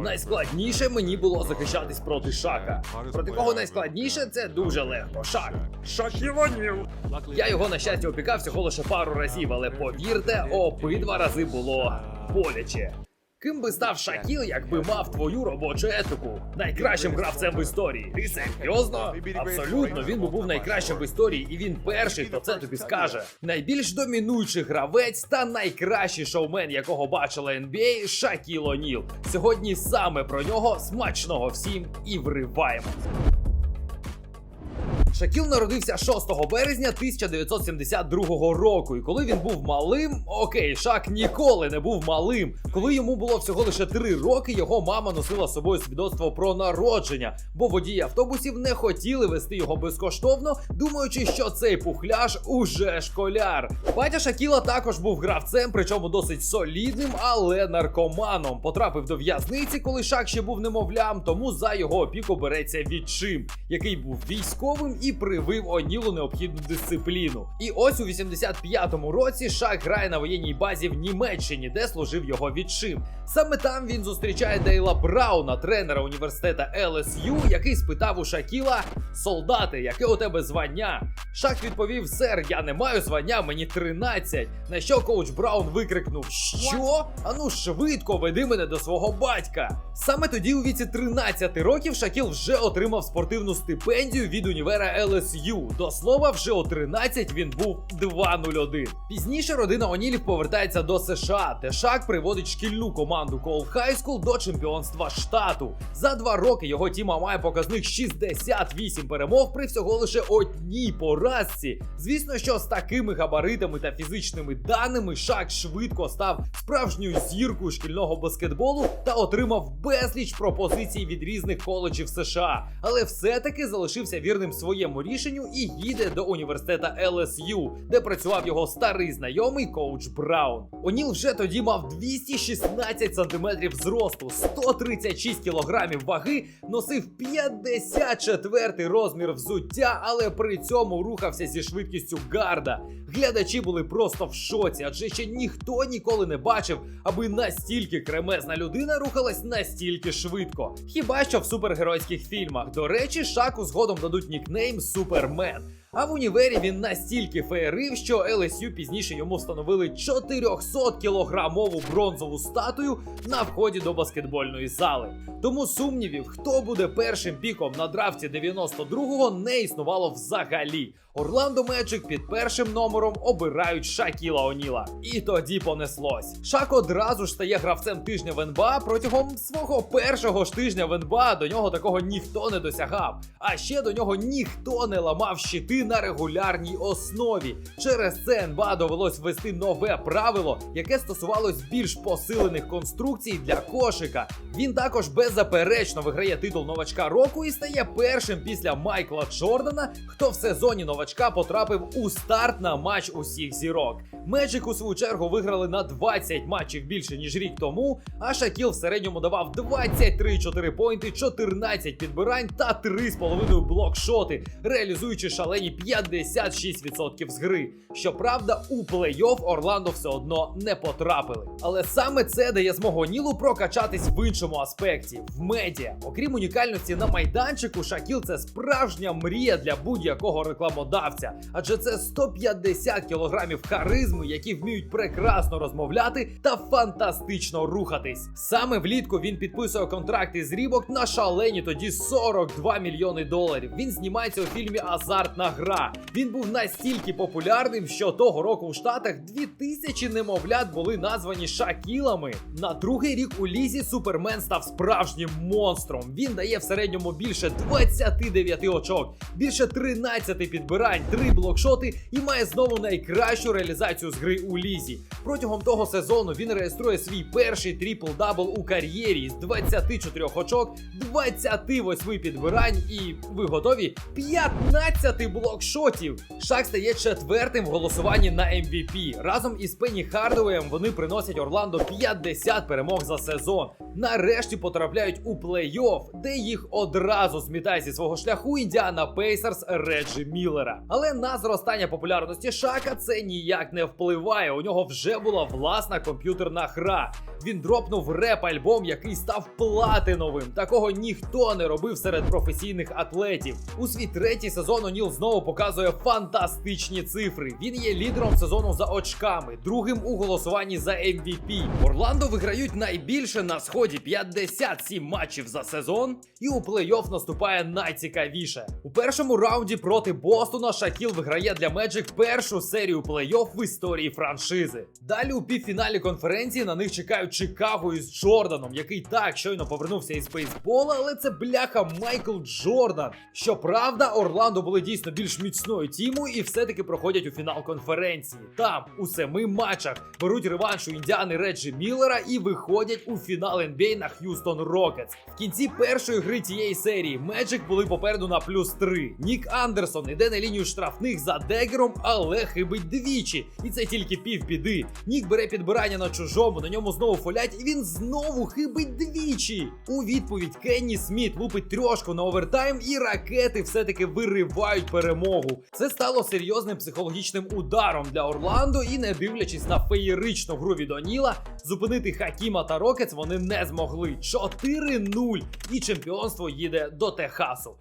Найскладніше мені було захищатись проти Шака. Проти кого найскладніше, це дуже легко. Шак. Шакілоніл. Я його на щастя опікав всього лише пару разів, але повірте, обидва рази було боляче. Ким би став Шакіл, якби мав твою робочу етику? Найкращим гравцем в історії. Ти серйозно? Абсолютно, він би був найкращим в історії, і він перший, хто це тобі скаже. Найбільш домінуючий гравець та найкращий шоумен, якого бачила NBA, Шакіл О'Ніл. Сьогодні саме про нього смачного всім і вриваємось. Шакіл народився 6 березня 1972 року. І коли він був малим, окей, Шак ніколи не був малим. Коли йому було всього лише 3 роки, його мама носила з собою свідоцтво про народження, бо водії автобусів не хотіли вести його безкоштовно, думаючи, що цей пухляж уже школяр. Батя Шакіла також був гравцем, причому досить солідним, але наркоманом. Потрапив до в'язниці, коли Шак ще був немовлям, тому за його опіку береться відчим, який був військовим і привив Онілу необхідну дисципліну. І ось у 85-му році Шак грає на воєнній базі в Німеччині, де служив його відчим. Саме там він зустрічає Дейла Брауна, тренера університета LSU, який спитав у Шакіла: Солдати, яке у тебе звання? Шак відповів: Сер, я не маю звання, мені 13. На що коуч Браун викрикнув: Що? Ану швидко веди мене до свого батька. Саме тоді, у віці 13 років, Шакіл вже отримав спортивну стипендію від універа LSU. До слова, вже о 13 він був 2-0-1. Пізніше родина Онілів повертається до США, де Шак приводить шкільну команду Кол Хайскул до чемпіонства штату. За два роки його тіма має показник 68 перемог при всього лише одній поразці. Звісно, що з такими габаритами та фізичними даними Шак швидко став справжньою зіркою шкільного баскетболу та отримав безліч пропозицій від різних коледжів США, але все-таки залишився вірним своєму рішенню і їде до університета LSU, де працював його старий знайомий коуч Браун. Оніл вже тоді мав 216 сантиметрів зросту, 136 кілограмів ваги, носив 54 розмір взуття, але при цьому рухався зі швидкістю гарда. Глядачі були просто в шоці, адже ще ніхто ніколи не бачив, аби настільки кремезна людина рухалась настільки швидко. Хіба що в супергеройських фільмах. До речі, Шаку згодом дадуть нікнейм Супермен. А в універі він настільки феєрив, що LSU пізніше йому встановили 400 кілограмову бронзову статую на вході до баскетбольної зали. Тому сумнівів, хто буде першим піком на драфті 92-го, не існувало взагалі. Орландо Меджик під першим номером обирають Шакіла Оніла. І тоді понеслось. Шак одразу ж стає гравцем тижня в НБА протягом свого першого ж тижня в НБА до нього такого ніхто не досягав. А ще до нього ніхто не ламав щити на регулярній основі. Через це НБА довелось ввести нове правило, яке стосувалось більш посилених конструкцій для кошика. Він також беззаперечно виграє титул новачка року і стає першим після Майкла Джордана, хто в сезоні новачка потрапив у старт на матч усіх зірок. Меджик у свою чергу виграли на 20 матчів більше ніж рік тому. А Шакіл в середньому давав 23 4 поінти, 14 підбирань та 3,5 блокшоти, реалізуючи шалені 56% з гри. Щоправда, у плей-офф Орландо все одно не потрапили. Але саме це дає змогу Нілу прокачатись в іншому аспекті в медіа. Окрім унікальності на майданчику, Шакіл це справжня мрія для будь-якого рекламодавця, адже це 150 кілограмів харизми, які вміють прекрасно розмовляти та фантастично рухатись. Саме влітку він підписує контракти з Рібок на шалені тоді 42 мільйони доларів. Він знімається у фільмі Азартна гра. Він був настільки популярним, що того року у Штатах 2000 немовлят були названі Шакілами. На другий рік у лізі Супермен став справжнім монстром. Він дає в середньому більше 29 очок, більше 13 підбирань, 3 блокшоти і має знову найкращу реалізацію з гри у лізі. Протягом того сезону він реєструє свій перший трипл-дабл у кар'єрі з 24 очок, 28 підбирань і ви готові 15 блокшотів блокшотів. Шак стає четвертим в голосуванні на MVP. Разом із Пенні Хардуеєм вони приносять Орландо 50 перемог за сезон. Нарешті потрапляють у плей-офф, де їх одразу змітає зі свого шляху Індіана Пейсерс Реджі Міллера. Але на зростання популярності Шака це ніяк не впливає. У нього вже була власна комп'ютерна гра. Він дропнув реп-альбом, який став платиновим. Такого ніхто не робив серед професійних атлетів. У свій третій сезон Оніл знову показує фантастичні цифри. Він є лідером сезону за очками, другим у голосуванні за MVP. Орландо виграють найбільше на сході 57 матчів за сезон, і у плей-офф наступає найцікавіше. У першому раунді проти Бостона Шакіл виграє для Меджик першу серію плей-офф в історії франшизи. Далі у півфіналі конференції на них чекають Чикаго із Джорданом, який так щойно повернувся із бейсбола, але це бляха Майкл Джордан. Щоправда, Орландо були дійсно більш міцною тімою і все-таки проходять у фінал конференції. Там у семи матчах беруть реванш у Індіани Реджі Міллера і виходять у фінал NBA на Х'юстон Рокетс. В кінці першої гри цієї серії Меджик були попереду на плюс 3. Нік Андерсон іде на лінію штрафних за дегером, але хибить двічі. І це тільки півбіди. Нік бере підбирання на чужому, на ньому знову фолять, і він знову хибить двічі. У відповідь Кенні Сміт лупить трьошку на овертайм, і ракети все-таки виривають перемогу. Це стало серйозним психологічним ударом для Орландо, і не дивлячись на феєричну гру від Оніла, зупинити Хакіма та Рокетс вони не змогли. 4-0. І чемпіонство їде до Техасу.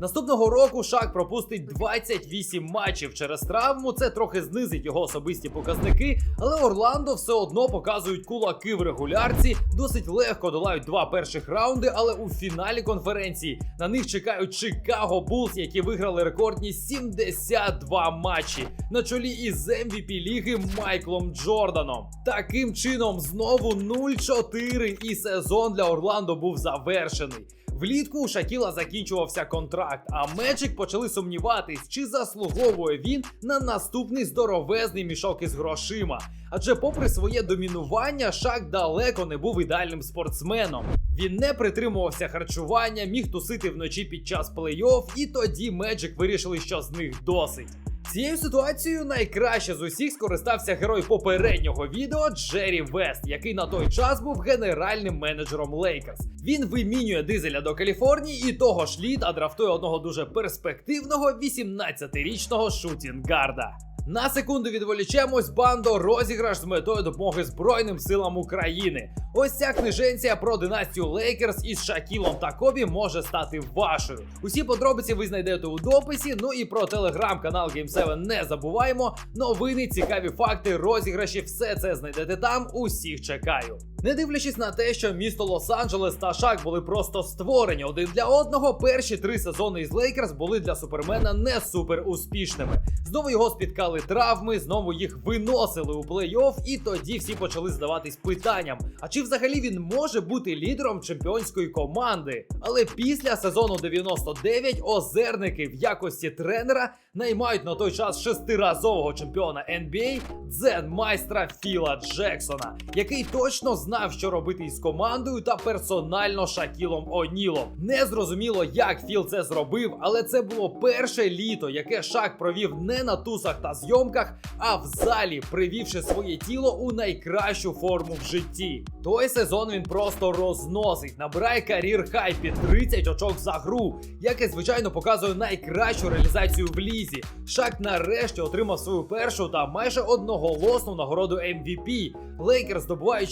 Наступного року Шак пропустить 28 матчів через травму. Це трохи знизить його особисті показники, але Орландо все одно показують кулаки в регулярці. Досить легко долають два перших раунди, але у фіналі конференції на них чекають Чикаго Булс, які виграли рекордні 72 матчі на чолі із MVP ліги Майклом Джорданом. Таким чином, знову 0-4 і сезон для Орландо був завершений. Влітку у Шакіла закінчувався контракт, а Меджик почали сумніватись, чи заслуговує він на наступний здоровезний мішок із грошима. Адже, попри своє домінування, Шак далеко не був ідеальним спортсменом. Він не притримувався харчування, міг тусити вночі під час плей-офф, і тоді Меджик вирішили, що з них досить. Цією ситуацією найкраще з усіх скористався герой попереднього відео Джері Вест, який на той час був генеральним менеджером Лейкерс. Він вимінює дизеля до Каліфорнії і того ж літа драфтує одного дуже перспективного 18-річного шутінгарда. На секунду відволічемось бандо розіграш з метою допомоги Збройним силам України. Ось ця книженція про династію Лейкерс із Шакілом та Кобі може стати вашою. Усі подробиці ви знайдете у дописі. Ну і про телеграм-канал Game7 не забуваємо. Новини, цікаві факти, розіграші, все це знайдете там. Усіх чекаю. Не дивлячись на те, що місто Лос-Анджелес та Шак були просто створені один для одного, перші три сезони із Лейкерс були для супермена не супер успішними. Знову його спіткали травми, знову їх виносили у плей-офф, і тоді всі почали здаватись питанням: а чи взагалі він може бути лідером чемпіонської команди? Але після сезону 99 озерники в якості тренера наймають на той час шестиразового чемпіона NBA дзен-майстра Філа Джексона, який точно знав, що робити із командою та персонально Шакілом Онілом. Не зрозуміло, як Філ це зробив, але це було перше літо, яке Шак провів не на тусах та зйомках, а в залі, привівши своє тіло у найкращу форму в житті. Той сезон він просто розносить, набирає кар'єр хай під 30 очок за гру, яке звичайно показує найкращу реалізацію в лізі. Шак нарешті отримав свою першу та майже одноголосну нагороду MVP. Лейкер здобувають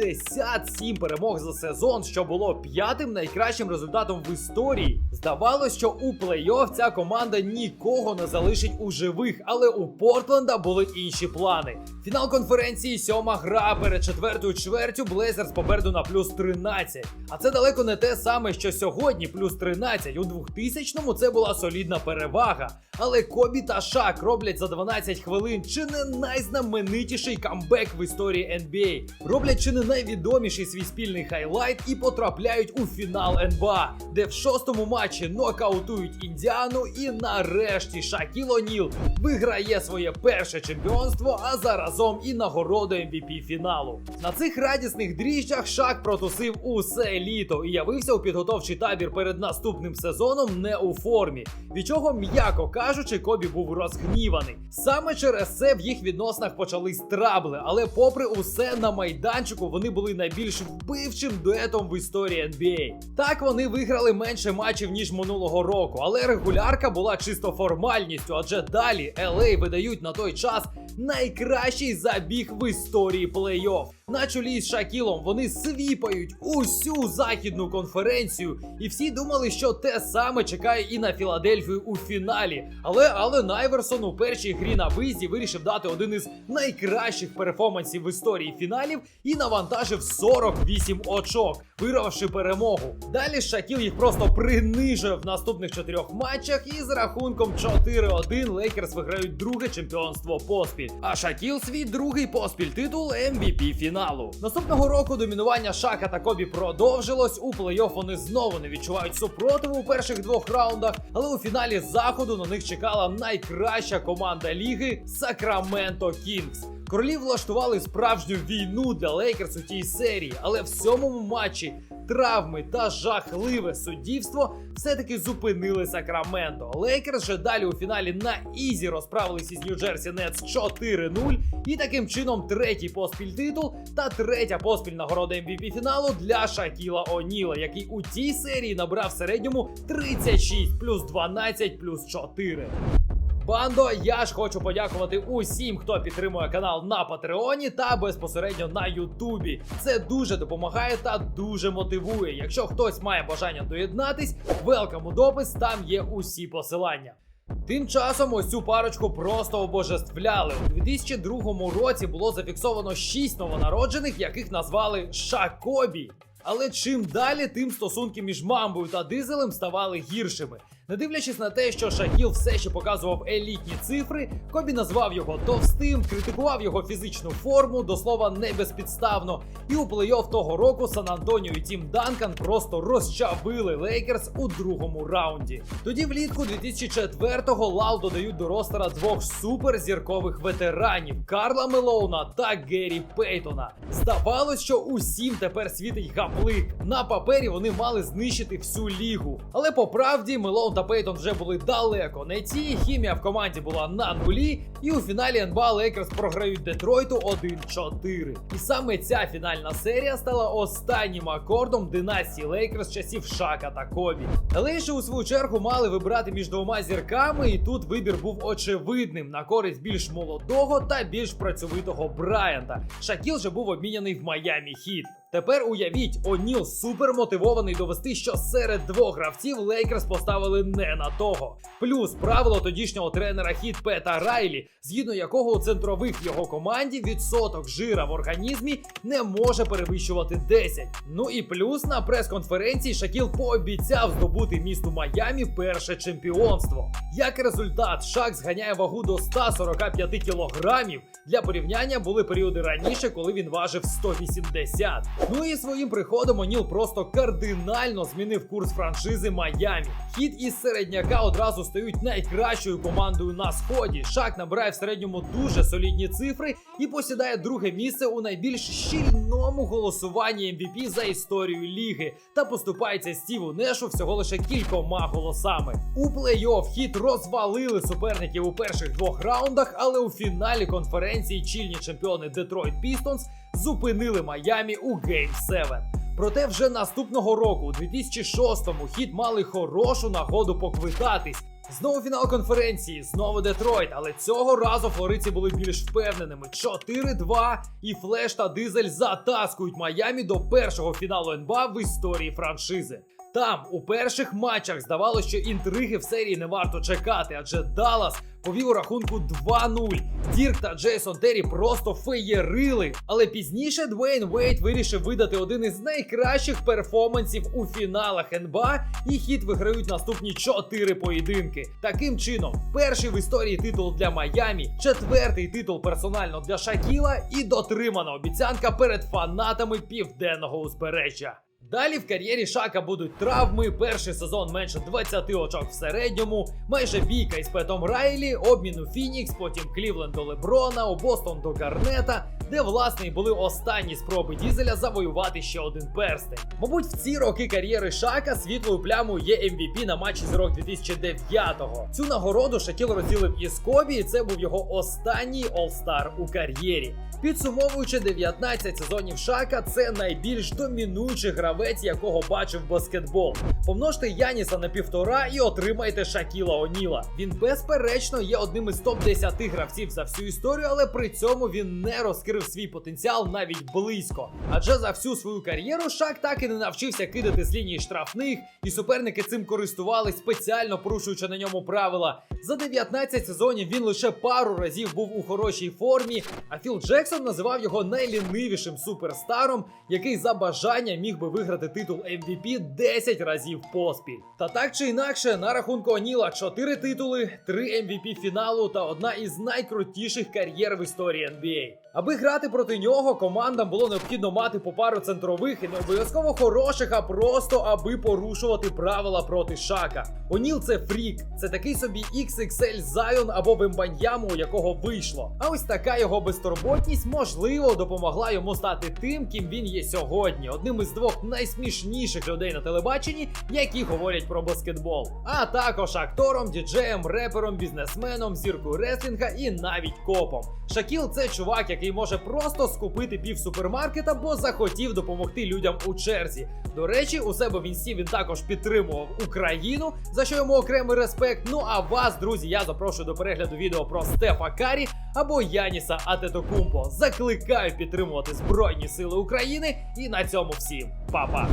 67 перемог за сезон, що було п'ятим найкращим результатом в історії. Здавалось, що у плей-офф ця команда нікого не залишить у живих, але у Портленда були інші плани. Фінал конференції сьома гра перед четвертою чвертю Блейзерс попереду на плюс 13. А це далеко не те саме, що сьогодні, плюс 13. У 2000-му це була солідна перевага. Але Кобі та Шак роблять за 12 хвилин чи не найзнаменитіший камбек в історії NBA. Роблять чи не найвідоміший свій спільний хайлайт і потрапляють у фінал НБА, де в шостому матчі нокаутують індіану, і нарешті Шакіл О'Ніл виграє своє перше чемпіонство, а заразом і нагороду MVP фіналу. На цих радісних дріжджах Шак протусив усе літо і явився у підготовчий табір перед наступним сезоном не у формі, від чого, м'яко кажучи, Кобі був розгніваний. Саме через це в їх відносинах почались трабли, але попри усе на майданчику вони були найбільш вбивчим дуетом в історії NBA. Так вони виграли менше матчів ніж минулого року, але регулярка була чисто формальністю, адже далі LA видають на той час найкращий забіг в історії плей-офф. На чолі з Шакілом вони свіпають усю західну конференцію, і всі думали, що те саме чекає і на Філадельфію у фіналі. Але Ален Айверсон у першій грі на виїзді вирішив дати один із найкращих перформансів в історії фіналів і навантажив 48 очок, вирвавши перемогу. Далі Шакіл їх просто принижує в наступних чотирьох матчах, і з рахунком 4-1 Лейкерс виграють друге чемпіонство поспіль. А Шакіл свій другий поспіль титул MVP фіналу. Наступного року домінування Шака та Кобі продовжилось. У плей-офф вони знову не відчувають супротиву у перших двох раундах, але у фіналі заходу на них чекала найкраща команда ліги Сакраменто Кінгс. Королі влаштували справжню війну для Лейкерс у тій серії, але в сьомому матчі травми та жахливе суддівство все-таки зупинили Сакраменто. Лейкерс же далі у фіналі на ізі розправились із Нью-Джерсі Нетс 4-0. І таким чином третій поспіль титул та третя поспіль нагорода MVP фіналу для Шакіла О'Ніла, який у тій серії набрав в середньому 36 плюс 12 плюс 4. Бандо, я ж хочу подякувати усім, хто підтримує канал на Патреоні та безпосередньо на Ютубі. Це дуже допомагає та дуже мотивує. Якщо хтось має бажання доєднатись, велкам у допис, там є усі посилання. Тим часом ось цю парочку просто обожествляли. У 2002 році було зафіксовано 6 новонароджених, яких назвали Шакобі. Але чим далі, тим стосунки між мамбою та дизелем ставали гіршими. Не дивлячись на те, що Шакіл все ще показував елітні цифри, Кобі назвав його товстим, критикував його фізичну форму, до слова не безпідставно. І у плей-офф того року Сан Антоніо і Тім Данкан просто розчавили Лейкерс у другому раунді. Тоді влітку 2004-го Лав додають до ростера двох суперзіркових ветеранів Карла Мелоуна та Геррі Пейтона. Здавалось, що усім тепер світить гаплик. На папері вони мали знищити всю лігу. Але по правді Мелоун та Пейтон вже були далеко не ті. Хімія в команді була на нулі, і у фіналі НБА Лейкерс програють Детройту 1-4. І саме ця фінальна серія стала останнім акордом династії Лейкерс часів Шака та Кобі. Лейші у свою чергу мали вибирати між двома зірками, і тут вибір був очевидним на користь більш молодого та більш працьовитого Брайанта. Шакіл же був обміняний в Майамі Хіт. Тепер уявіть, О'Ніл супер мотивований довести, що серед двох гравців Лейкерс поставили не на того. Плюс правило тодішнього тренера хіт Пета Райлі, згідно якого у центрових його команді відсоток жира в організмі не може перевищувати 10. Ну і плюс на прес-конференції Шакіл пообіцяв здобути місту Майамі перше чемпіонство. Як результат, Шак зганяє вагу до 145 кілограмів. Для порівняння були періоди раніше, коли він важив 180. Ну і своїм приходом О'Ніл просто кардинально змінив курс франшизи Майамі. Хід із середняка одразу стають найкращою командою на сході. Шак набирає в середньому дуже солідні цифри і посідає друге місце у найбільш щільному голосуванні MVP за історію ліги та поступається Стіву Нешу всього лише кількома голосами. У плей-офф хід розвалили суперників у перших двох раундах, але у фіналі конференції чільні чемпіони Детройт Пістонс зупинили Майамі у Гейм 7. Проте вже наступного року, у 2006-му, хід мали хорошу нагоду поквитатись. Знову фінал конференції, знову Детройт, але цього разу флориці були більш впевненими. 4-2 і Флеш та Дизель затаскують Майамі до першого фіналу НБА в історії франшизи. Там у перших матчах здавалося, що інтриги в серії не варто чекати, адже Даллас повів у рахунку 2-0. Дірк та Джейсон Террі просто феєрили. Але пізніше Двейн Вейт вирішив видати один із найкращих перформансів у фіналах НБА, і хіт виграють наступні 4 поєдинки. Таким чином, перший в історії титул для Майамі, четвертий титул персонально для Шакіла і дотримана обіцянка перед фанатами південного узбережжя. Далі в кар'єрі Шака будуть травми, перший сезон менше 20 очок в середньому, майже бійка із Петом Райлі, обмін у Фінікс, потім Клівленд до Леброна, у Бостон до Гарнета, де власне й були останні спроби Дізеля завоювати ще один перстень. Мабуть, в ці роки кар'єри Шака світлою плямою є MVP на матчі з рок 2009-го. Цю нагороду Шакіл розділив із Кобі, і це був його останній All-Star у кар'єрі. Підсумовуючи 19 сезонів Шака, це найбільш домінуючий гравець, якого бачив баскетбол. Помножте Яніса на півтора і отримайте Шакіла Оніла. Він безперечно є одним із топ-10 гравців за всю історію, але при цьому він не розкрив свій потенціал навіть близько. Адже за всю свою кар'єру Шак так і не навчився кидати з лінії штрафних, і суперники цим користувались, спеціально порушуючи на ньому правила. За 19 сезонів він лише пару разів був у хорошій формі, а Філ Джексон називав його найлінивішим суперстаром, який за бажання міг би виграти титул MVP 10 разів поспіль. Та так чи інакше, на рахунку Оніла 4 титули, 3 MVP фіналу та одна із найкрутіших кар'єр в історії NBA. Аби грати проти нього, командам було необхідно мати по пару центрових і не обов'язково хороших, а просто аби порушувати правила проти Шака. Оніл це фрік, це такий собі XXL Zion або Бембаньяму, у якого вийшло. А ось така його безтурботність можливо допомогла йому стати тим, ким він є сьогодні, одним із двох найсмішніших людей на телебаченні, які говорять про баскетбол. А також актором, діджеєм, репером, бізнесменом, зіркою реслінга і навіть копом. Шакіл це чувак, який може просто скупити пів супермаркета, бо захотів допомогти людям у черзі. До речі, у себе в інсті він також підтримував Україну, за що йому окремий респект. Ну а вас, друзі, я запрошую до перегляду відео про Стефа Карі або Яніса Атетокумпо. Закликаю підтримувати Збройні Сили України. І на цьому всім, Па-па!